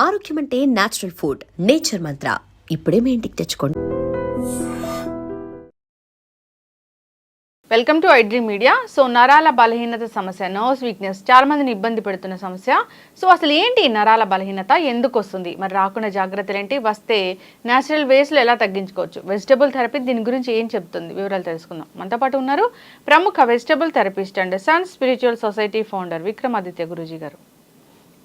ఆరోగ్యం అంటే natural food nature మంత్ర ఇప్పుడే మీ ఇంటికి తెచ్చుకోండి. Welcome to iDream media so నరాల బలహీనత సమస్య నర్వ్స్ వీక్నెస్ చాలా మందిని ఇబ్బంది పెడుతున్న సమస్య. సో అసలు ఏంటి నరాల బలహీనత? ఎందుకు వస్తుంది? మరి రాకుండా జాగ్రత్తలు ఏంటి? వస్తే న్యాచురల్ వేస్లో ఎలా తగ్గించుకోవచ్చు? వెజిటబుల్ థెరపీ దీని గురించి ఏం చెప్తుంది? వివరాలు తెలుసుకుందాం. మనతో పాటు ఉన్నారు ప్రముఖ vegetable therapist and sun spiritual society founder Vikramaditya Guruji గారు.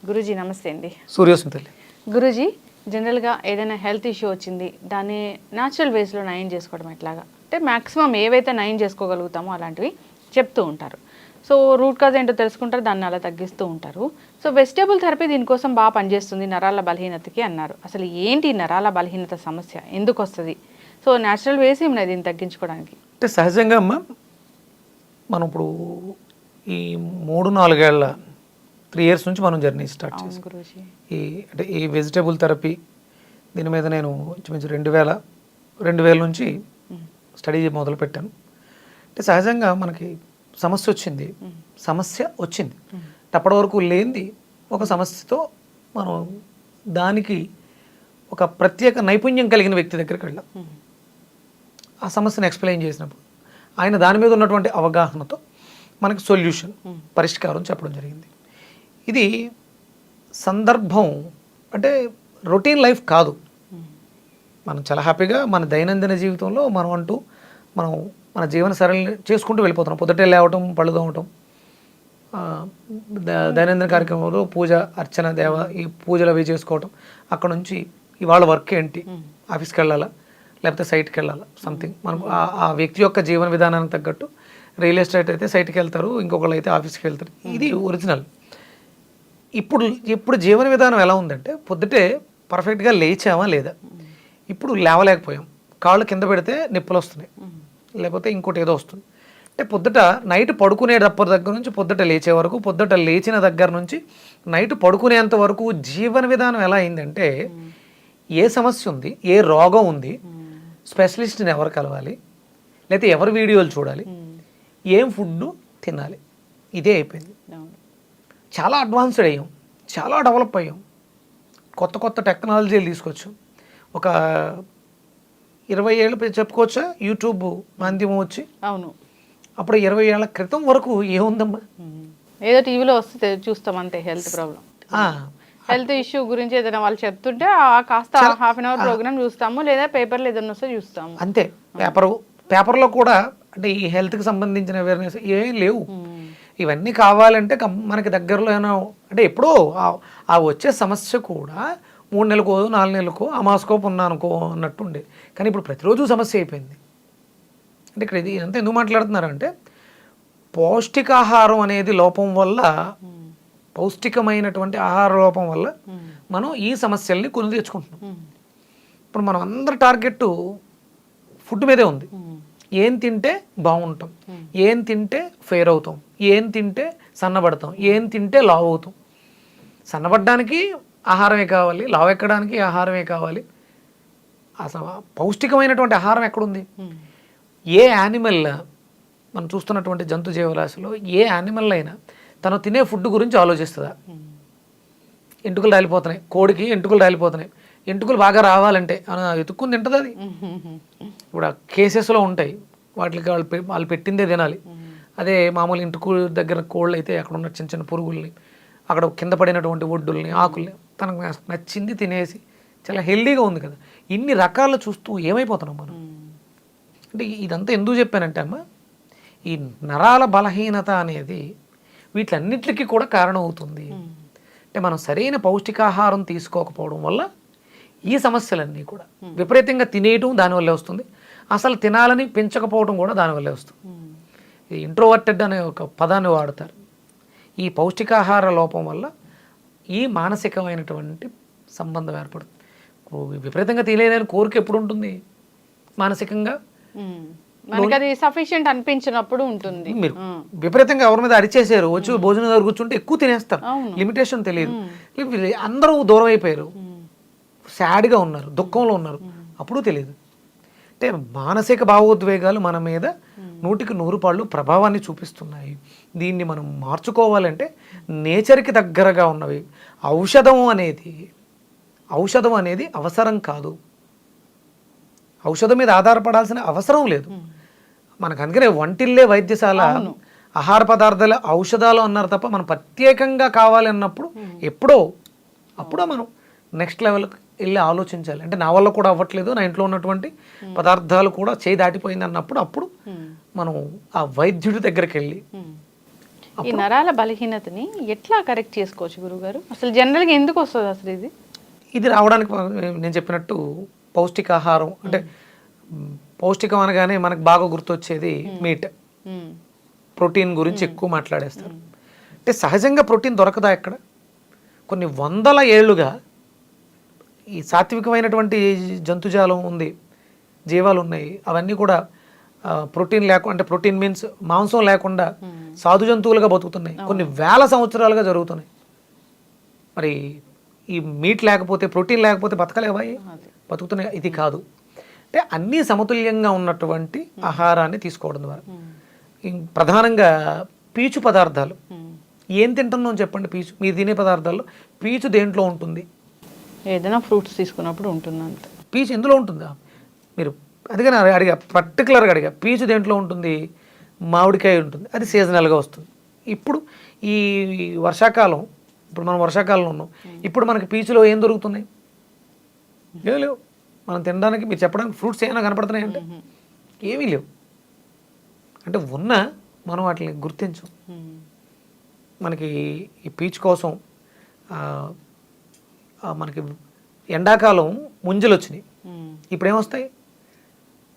గురూజీ నమస్తే అండి. సూర్యోస్మితల్లి గురూజీ జనరల్గా ఏదైనా హెల్త్ ఇష్యూ వచ్చింది దాన్ని న్యాచురల్ వేస్లో నయం చేసుకోవడం ఎట్లాగా? అంటే మ్యాక్సిమం ఏవైతే నయం చేసుకోగలుగుతామో అలాంటివి చెప్తూ ఉంటారు. సో రూట్ కాజ్ ఏంటో తెలుసుకుంటారు దాన్ని అలా తగ్గిస్తూ ఉంటారు. సో వెజిటేబుల్ థెరపీ దీనికోసం బాగా పనిచేస్తుంది నరాల బలహీనతకి అన్నారు. అసలు ఏంటి నరాల బలహీనత సమస్య? ఎందుకు వస్తుంది? సో న్యాచురల్ వేస్ ఏమి దీన్ని తగ్గించుకోవడానికి? అంటే సహజంగా అమ్మ మనం ఇప్పుడు ఈ మూడు నాలుగేళ్ళ త్రీ ఇయర్స్ నుంచి మనం జర్నీ స్టార్ట్ చేసాం. ఈ అంటే ఈ వెజిటేబుల్ థెరపీ దీని మీద నేను ఇంచుమించు రెండు వేల రెండు వేల నుంచి స్టడీ మొదలు పెట్టాను అంటే సహజంగా మనకి సమస్య వచ్చింది. సమస్య వచ్చింది. అప్పటి వరకు లేనిది ఒక సమస్యతో మనం దానికి ఒక ప్రత్యేక నైపుణ్యం కలిగిన వ్యక్తి దగ్గరికి వెళ్ళాం. ఆ సమస్యను ఎక్స్ప్లెయిన్ చేసినప్పుడు ఆయన దాని మీద ఉన్నటువంటి అవగాహనతో మనకి సొల్యూషన్ పరిష్కారం చెప్పడం జరిగింది. ఇది సందర్భం అంటే రొటీన్ లైఫ్ కాదు. మనం చాలా హ్యాపీగా మన దైనందిన జీవితంలో మనం అంటూ మనం మన జీవన సరళి చేసుకుంటూ వెళ్ళిపోతున్నాం. పొద్దుటే లేవటం పళ్ళు తోమటం దైనందిన కార్యక్రమంలో పూజ అర్చన దేవ ఈ పూజలు అవి చేసుకోవటం. అక్కడ నుంచి ఇవాళ వర్క్ ఏంటి? ఆఫీస్కి వెళ్ళాలా? లేకపోతే సైట్కి వెళ్ళాలా? సంథింగ్. మనం ఆ- ఆ వ్యక్తి యొక్క జీవన విధానానికి తగ్గట్టు రియల్ ఎస్టేట్ అయితే సైట్కి వెళ్తారు ఇంకొకళ్ళు అయితే ఆఫీస్కి వెళ్తారు. ఇది ఒరిజినల్. ఇప్పుడు ఇప్పుడు జీవన విధానం ఎలా ఉందంటే పొద్దుటే పర్ఫెక్ట్గా లేచామా లేదా? ఇప్పుడు లేవలేకపోయాం. కాళ్ళు కింద పెడితే నిప్పులు వస్తున్నాయి. లేకపోతే ఇంకోటి ఏదో వస్తుంది. అంటే పొద్దుట నైట్ పడుకునేటప్పటి దగ్గర నుంచి పొద్దుట లేచే వరకు పొద్దుట లేచిన దగ్గర నుంచి నైట్ పడుకునేంత వరకు జీవన విధానం ఎలా అయిందంటే ఏ సమస్య ఉంది ఏ రోగం ఉంది స్పెషలిస్ట్ని ఎవరు కలవాలి లేకపోతే ఎవరి వీడియోలు చూడాలి ఏం ఫుడ్ తినాలి ఇదే అయిపోయింది. చాలా అడ్వాన్స్డ్ అయ్యాం. చాలా డెవలప్ అయ్యాం. కొత్త కొత్త టెక్నాలజీలు తీసుకొచ్చాం. ఒక ఇరవై ఏళ్ళు చెప్పుకోవచ్చా? యూట్యూబ్ మాధ్యమం వచ్చి. అవును. అప్పుడు ఇరవై ఏళ్ళ క్రితం వరకు ఏముందమ్మా? ఏదో టీవీలో వస్తే చూస్తాం అంతే హెల్త్ ప్రాబ్లం హెల్త్ ఇష్యూ గురించి ఏదైనా వాళ్ళు చెప్తుంటే ఆ కాస్త హాఫ్ అన్ అవర్ ప్రోగ్రామ్ చూస్తాము లేదా పేపర్లో ఏదైనా వస్తే చూస్తాము. అంతే. పేపర్ పేపర్లో కూడా అంటే ఈ హెల్త్కి సంబంధించిన అవేర్నెస్ ఏం లేవు. ఇవన్నీ కావాలంటే కం- మనకి దగ్గరలో ఏమైనా అంటే ఎప్పుడో ఆ- వచ్చే సమస్య కూడా మూడు నెలలకో నాలుగు నెలలకో అమాస్కో పున్నానుకో అన్నట్టు ఉండేది కానీ ఇప్పుడు ప్రతిరోజు సమస్య అయిపోయింది. అంటే ఇక్కడ ఇది అంతా ఎందుకు మాట్లాడుతున్నారంటే పౌష్టికాహారం అనేది లోపం వల్ల పౌష్టికమైనటువంటి ఆహార లోపం వల్ల మనం ఈ సమస్యల్ని కొని తెచ్చుకుంటున్నాం. ఇప్పుడు మనం అందరి టార్గెట్ ఫుడ్ మీదే ఉంది. ఏం తింటే బాగుంటాం. ఏం తింటే ఫెయిర్ అవుతాం. ఏం తింటే సన్నబడతాం. ఏం తింటే లావ్ అవుతాం. సన్నబడడానికి ఆహారమే కావాలి లావ్ ఎక్కడానికి ఆహారమే కావాలి. అసలు పౌష్టికమైనటువంటి ఆహారం ఎక్కడుంది? ఏ యానిమల్ మనం చూస్తున్నటువంటి జంతు జీవరాశిలో ఏ యానిమల్ అయినా తను తినే ఫుడ్ గురించి ఆలోచిస్తుందా? ఎంటుకలు రాలిపోతున్నాయి. కోడికి ఎంటుకలు రాలిపోతున్నాయి. ఎంటుకలు బాగా రావాలంటే అని తింటుంది అది. ఇప్పుడు ఆ కేసెస్లో ఉంటాయి. వాటికి వాళ్ళు పె- వాళ్ళు పెట్టిందే తినాలి. అదే మామూలు ఇంటికు దగ్గర కోళ్ళు అయితే అక్కడ ఉన్న చిన్న చిన్న పురుగుల్ని అక్కడ కింద పడినటువంటి ఒడ్డుల్ని ఆకుల్ని తనకు నచ్చింది తినేసి చాలా హెల్దీగా ఉంది కదా. ఇన్ని రకాలు చూస్తూ ఏమైపోతున్నాం మనం? అంటే ఇదంతా ఎందుకు చెప్పానంటే అమ్మ ఈ నరాల బలహీనత అనేది వీటిలన్నిటికీ కూడా కారణం అవుతుంది అంటే మనం సరైన పౌష్టికాహారం తీసుకోకపోవడం వల్ల ఈ సమస్యలన్నీ కూడా విపరీతంగా తినేయటం దానివల్లే వస్తుంది. అసలు తినాలని పెంచకపోవడం కూడా దానివల్లే వస్తుంది. ఈ ఇంట్రోవర్టెడ్ అనే ఒక పదాన్ని వాడతారు. ఈ పౌష్టికాహార లోపం వల్ల ఈ మానసికమైనటువంటి సంబంధం ఏర్పడుతుంది. విపరీతంగా తినేదని కోరిక ఎప్పుడు ఉంటుంది? మానసికంగా? మనకి అది సఫిషియెంట్ అనిపించినప్పుడు ఉంటుంది. మీరు విపరీతంగా ఎవరి మీద అరిచేసారు వచ్చి భోజనం దగ్గర కూర్చుంటే ఎక్కువ తినేస్తారు. లిమిటేషన్ తెలియదు. అందరూ దూరం అయిపోయారు. సాడ్గా ఉన్నారు దుఃఖంలో ఉన్నారు. అప్పుడు తెలియదు. అంటే మానసిక భావోద్వేగాలు మన మీద నూటికి నూరు పాళ్ళు ప్రభావాన్ని చూపిస్తున్నాయి. దీన్ని మనం మార్చుకోవాలంటే నేచర్కి దగ్గరగా ఉన్నవి. ఔషధం అనేది ఔషధం అనేది అవసరం కాదు. ఔషధం మీద ఆధారపడాల్సిన అవసరం లేదు. మనకు అందుకనే వంటిల్లే వైద్యశాల ఆహార పదార్థాలు ఔషధాలు అన్నారు తప్ప మనం ప్రత్యేకంగా కావాలి అన్నప్పుడు ఎప్పుడో అప్పుడో మనం నెక్స్ట్ లెవెల్కి వెళ్ళి ఆలోచించాలి. అంటే నా వల్ల కూడా అవ్వట్లేదు నా ఇంట్లో ఉన్నటువంటి పదార్థాలు కూడా చేయి దాటిపోయింది అన్నప్పుడు అప్పుడు మనం ఆ వైద్యుడి దగ్గరికి వెళ్ళి ఈ నరాల బలహీనతని ఎట్లా కరెక్ట్ చేసుకోవచ్చు గురుగారు? అసలు జనరల్గా ఎందుకు వస్తుంది అసలు ఇది? ఇది రావడానికి నేను చెప్పినట్టు పౌష్టికాహారం అంటే పౌష్టికం అనగానే మనకు బాగా గుర్తొచ్చేది మీట్. ప్రోటీన్ గురించి ఎక్కువ మాట్లాడేస్తారు. అంటే సహజంగా ప్రోటీన్ దొరకదా ఎక్కడ? కొన్ని వందల ఏళ్ళుగా ఈ సాత్వికమైనటువంటి జంతుజాలం ఉంది జీవాలు ఉన్నాయి అవన్నీ కూడా ప్రోటీన్ లేకుండా అంటే ప్రోటీన్ మీన్స్ మాంసం లేకుండా సాధు జంతువులుగా బతుకుతున్నాయి. కొన్ని వేల సంవత్సరాలుగా జరుగుతున్నాయి. మరి ఈ మీట్ లేకపోతే ప్రోటీన్ లేకపోతే బతకలేవా. బతుకుతున్నాయి. ఇది కాదు. అంటే అన్నీ సమతుల్యంగా ఉన్నటువంటి ఆహారాన్ని తీసుకోవడం ద్వారా. ప్రధానంగా పీచు పదార్థాలు. ఏం తింటున్నాం చెప్పండి పీచు? మీరు తినే పదార్థాల్లో పీచు దేంట్లో ఉంటుంది? ఏదైనా ఫ్రూట్స్ తీసుకున్నప్పుడు ఉంటుంది అంతే పీచు ఎందులో ఉంటుందా? మీరు అందుకని అడిగా- పర్టికులర్గా అడిగా పీచు దేంట్లో ఉంటుంది? మామిడికాయ ఉంటుంది అది సీజనల్గా వస్తుంది. ఇప్పుడు ఈ వర్షాకాలం ఇప్పుడు మనం వర్షాకాలంలో ఉన్నాం ఇప్పుడు మనకి పీచులో ఏం దొరుకుతున్నాయి ఏమీ లేవు. మనం తినడానికి మీరు చెప్పడానికి ఫ్రూట్స్ ఏమైనా కనపడుతున్నాయి అంటే ఏమీ లేవు. అంటే ఉన్నా మనం వాటిని గుర్తించం. మనకి ఈ పీచ్ కోసం మనకి ఎండాకాలం ముంజలు వచ్చినాయి. ఇప్పుడు ఏమొస్తాయి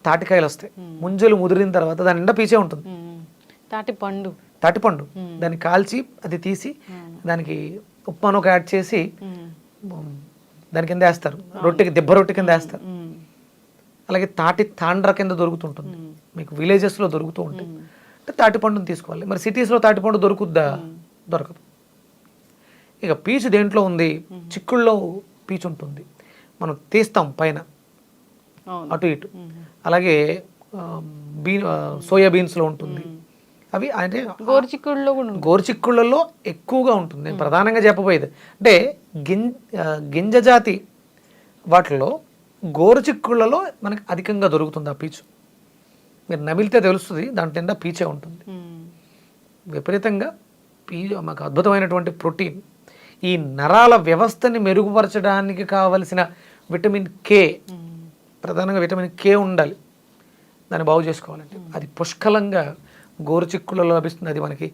తాటికాయలు వస్తాయి ముంజలు ముదిరిన తర్వాత దాని నిండా పీచే ఉంటుంది. ఉమ్. తాటి పండు. తాటిపండు దాన్ని కాల్చి అది తీసి దానికి ఉప్మాను ఒక యాడ్ చేసి దాని కింద వేస్తారు. రొట్టెకి దెబ్బ రొట్టె కింద వేస్తారు. అలాగే తాటి తాండ్ర కింద దొరుకుతుంటుంది. మీకు విలేజెస్లో దొరుకుతూ ఉంటాయి. అంటే తాటిపండుని తీసుకోవాలి. మరి సిటీస్లో తాటిపండు దొరుకుద్దా? దొరకదు. ఇక పీచు దేంట్లో ఉంది? చిక్కుల్లో పీచు ఉంటుంది మనం తీస్తాం పైన. అటు ఇటు. అలాగే బీన్ సోయా బీన్స్లో ఉంటుంది. అవి అంటే ఉంటుంది. గోరుచిక్కుళ్ళలో ఎక్కువగా ఉంటుంది. నేను ప్రధానంగా చెప్పబోయేది. అంటే గిం గింజ జాతి వాటిలో గోరుచిక్కుళ్ళలో మనకి అధికంగా దొరుకుతుంది ఆ పీచు. మీరు నమిలితే తెలుస్తుంది దాంట్లో నిండా పీచే ఉంటుంది. విపరీతంగా పీ మాకు అద్భుతమైనటువంటి ప్రోటీన్ ఈ నరాల వ్యవస్థని మెరుగుపరచడానికి కావలసిన విటమిన్ కే. ప్రధానంగా విటమిన్ కే ఉండాలి. దాన్ని బాగు చేసుకోవాలంటే. అది పుష్కలంగా గోరుచిక్కులలో లభిస్తుంది. అది మనకి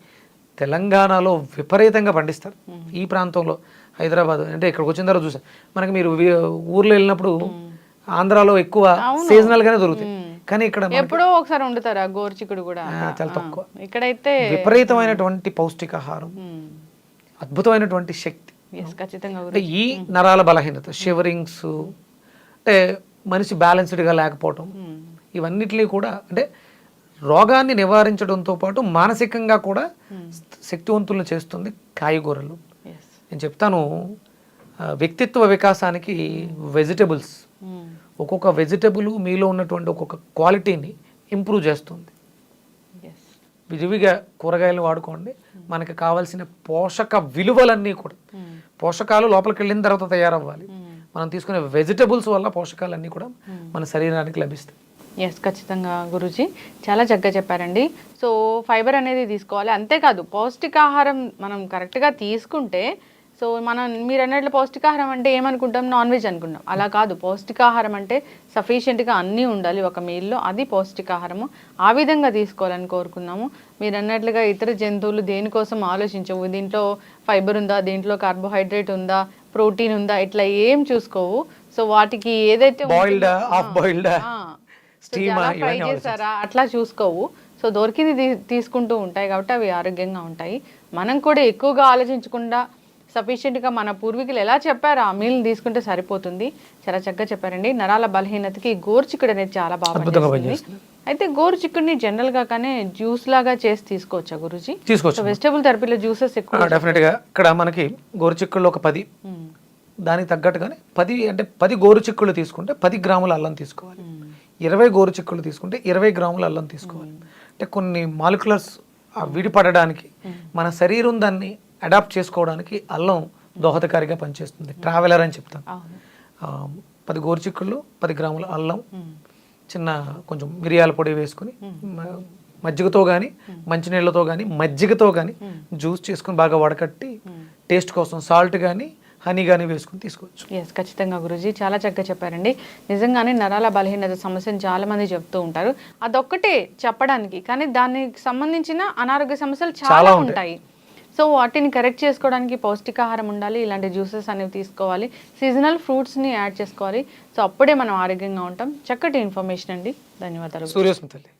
తెలంగాణలో విపరీతంగా పండిస్తారు. ఈ ప్రాంతంలో హైదరాబాద్ అంటే ఇక్కడికి వచ్చిన తర్వాత చూసాం. మనకి మీరు ఊర్లో వెళ్ళినప్పుడు ఆంధ్రాలో ఎక్కువ సీజనల్ గానే దొరుకుతాయి. కానీ ఇక్కడ ఎప్పుడో ఒకసారి వండుతారు ఆ గోరుచిక్కుడు కూడా. చాలా తక్కువ. ఇక్కడైతే విపరీతమైనటువంటి పౌష్టికాహారం. అద్భుతమైనటువంటి శక్తి. అంటే ఈ నరాల బలహీనత షివరింగ్స్ అంటే మనిషి బ్యాలెన్స్డ్గా లేకపోవటం ఇవన్నిటినీ కూడా అంటే రోగాన్ని నివారించడంతో పాటు మానసికంగా కూడా శక్తివంతులను చేస్తుంది కాయగూరలు. నేను చెప్తాను వ్యక్తిత్వ వికాసానికి వెజిటబుల్స్ ఒక్కొక్క వెజిటబుల్ మీలో ఉన్నటువంటి ఒక్కొక్క క్వాలిటీని ఇంప్రూవ్ చేస్తుంది. విరివిగా కూరగాయలు వాడుకోండి. మనకి కావాల్సిన పోషక విలువలన్నీ కూడా. పోషకాలు లోపలికి వెళ్ళిన తర్వాత తయారవ్వాలి. మనం తీసుకునే వెజిటబుల్స్ వల్ల పోషకాలన్నీ కూడా మన శరీరానికి లభిస్తాయి. ఎస్ ఖచ్చితంగా గురుజీ. చాలా చక్కగా చెప్పారండి. సో ఫైబర్ అనేది తీసుకోవాలి. అంతేకాదు పౌష్టికాహారం మనం కరెక్ట్గా తీసుకుంటే సో మనం మీరు అన్నట్లు పౌష్టికాహారం అంటే ఏమనుకుంటాం? నాన్ వెజ్ అనుకుంటాం. అలా కాదు. పౌష్టికాహారం అంటే సఫిషియెంట్గా అన్నీ ఉండాలి ఒక మీల్లో అది పౌష్టికాహారము. ఆ విధంగా తీసుకోవాలని కోరుకున్నాము. మీరు అన్నట్లుగా ఇతర జంతువులు దేనికోసం ఆలోచించవు? దీంట్లో ఫైబర్ ఉందా? దీంట్లో కార్బోహైడ్రేట్ ఉందా? ప్రోటీన్ ఉందా? ఇట్లా ఏం చూసుకోవు. సో వాటికి ఏదైతే ఫ్రై చేస్తారా అట్లా చూసుకోవు. సో దొరికింది తీసుకుంటూ ఉంటాయి కాబట్టి అవి ఆరోగ్యంగా ఉంటాయి. మనం కూడా ఎక్కువగా ఆలోచించకుండా సఫిషియెంట్గా మన పూర్వీకులు ఎలా చెప్పారో? ఆ మీల్ని తీసుకుంటే సరిపోతుంది. చాలా చక్కగా చెప్పారండి. నరాల బలహీనతకి గోరుచిక్కుడు అనేది చాలా బాగా అయితే గోరుచిక్కుడిని జనరల్గా కానీ జ్యూస్ లాగా చేసి తీసుకోవచ్చా గురుజీ? తీసుకోవచ్చు వెజిటబుల్ థెరపీలో జ్యూసెస్ ఎక్కువ డెఫినెట్గా ఇక్కడ మనకి గోరుచిక్కుళ్ళు ఒక పది. మ్మ్. దానికి తగ్గట్టుగానే పది అంటే పది గోరుచిక్కుళ్ళు తీసుకుంటే పది గ్రాముల అల్లం తీసుకోవాలి. ఇరవై గోరుచిక్కుళ్ళు తీసుకుంటే ఇరవై గ్రాముల అల్లం తీసుకోవాలి. అంటే కొన్ని మాలిక్యులర్స్ విడిపడడానికి మన శరీరం దాన్ని అడాప్ట్ చేసుకోవడానికి అల్లం దోహదకారిగా పనిచేస్తుంది. ట్రావెలర్ అని చెప్తాం. పది గోరుచిక్కుళ్ళు పది గ్రాముల అల్లం చిన్న కొంచెం మిరియాల పొడి వేసుకొని మజ్జిగతో కానీ మంచినీళ్ళతో కానీ మజ్జిగతో కానీ జ్యూస్ చేసుకొని బాగా వడకట్టి టేస్ట్ కోసం సాల్ట్ కానీ హనీ కానీ వేసుకొని తీసుకోవచ్చు. ఎస్ ఖచ్చితంగా గురుజీ. చాలా చక్కగా చెప్పారండి. నిజంగానే నరాల బలహీనత సమస్యను చాలా మంది చెప్తూ ఉంటారు. అదొక్కటే చెప్పడానికి కానీ దానికి సంబంధించిన అనారోగ్య సమస్యలు చాలా ఉంటాయి. సో వాటిని కరెక్ట్ చేసుకోవడానికి పౌష్టికాహారం ఉండాలి ఇలాంటి జ్యూసెస్ అనేవి తీసుకోవాలి సీజనల్ ఫ్రూట్స్ని యాడ్ చేసుకోవాలి. సో అప్పుడే మనం ఆరోగ్యంగా ఉంటాం. చక్కటి ఇన్ఫర్మేషన్ అండి. ధన్యవాదాలు. సూర్యోస్మితల్లి